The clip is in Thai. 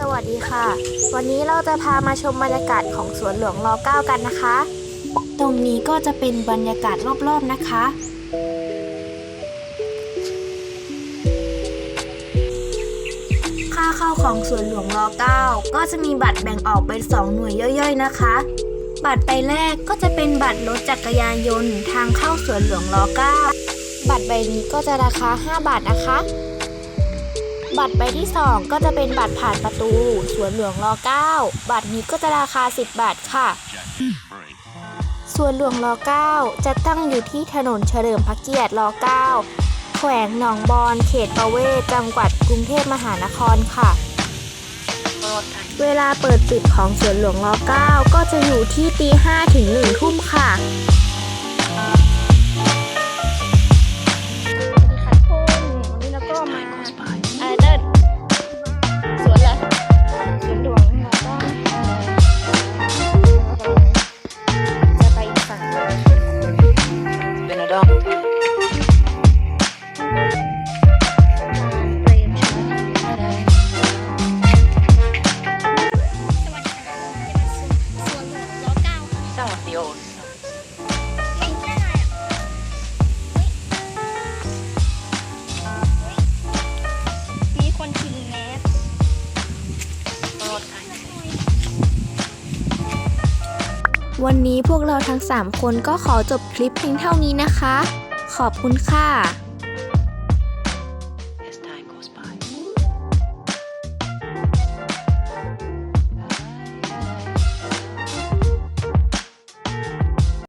สวัสดีค่ะ วันนี้เราจะพามาชมบรรยากาศของสวนหลวงร9กันนะคะ ตรงนี้ก็จะเป็นบรรยากาศรอบๆนะคะ ค่าเข้าของสวนหลวงร9ก็จะมีบัตรแบ่งออกเป็น 2 หน่วยย่อยๆนะคะ บัตรใบแรกก็จะเป็นบัตรรถจักรยานยนต์ทางเข้าสวนหลวงร9บัตรใบนี้ก็จะราคา 5 บาทนะคะ บัตรใบที่ 2 ก็จะเป็นบัตรผ่านประตู สวนหลวงร9บัตรนี้ก็จะราคา 10 บาทค่ะ สวนหลวงร9จะตั้งอยู่ที่ถนนเฉลิมพระเกียรติร9แขวงหนองบอน เขตประเวศ จังหวัดกรุงเทพมหานครค่ะ เวลาเปิดปิดของสวนหลวงร9ก็จะอยู่ที่ตี5ถึง1ทุ่มค่ะ แมสวันนี้พวกเราทั้ง 3 คนก็ขอจบคลิปเพียงเท่านี้นะคะ ขอบคุณค่ะ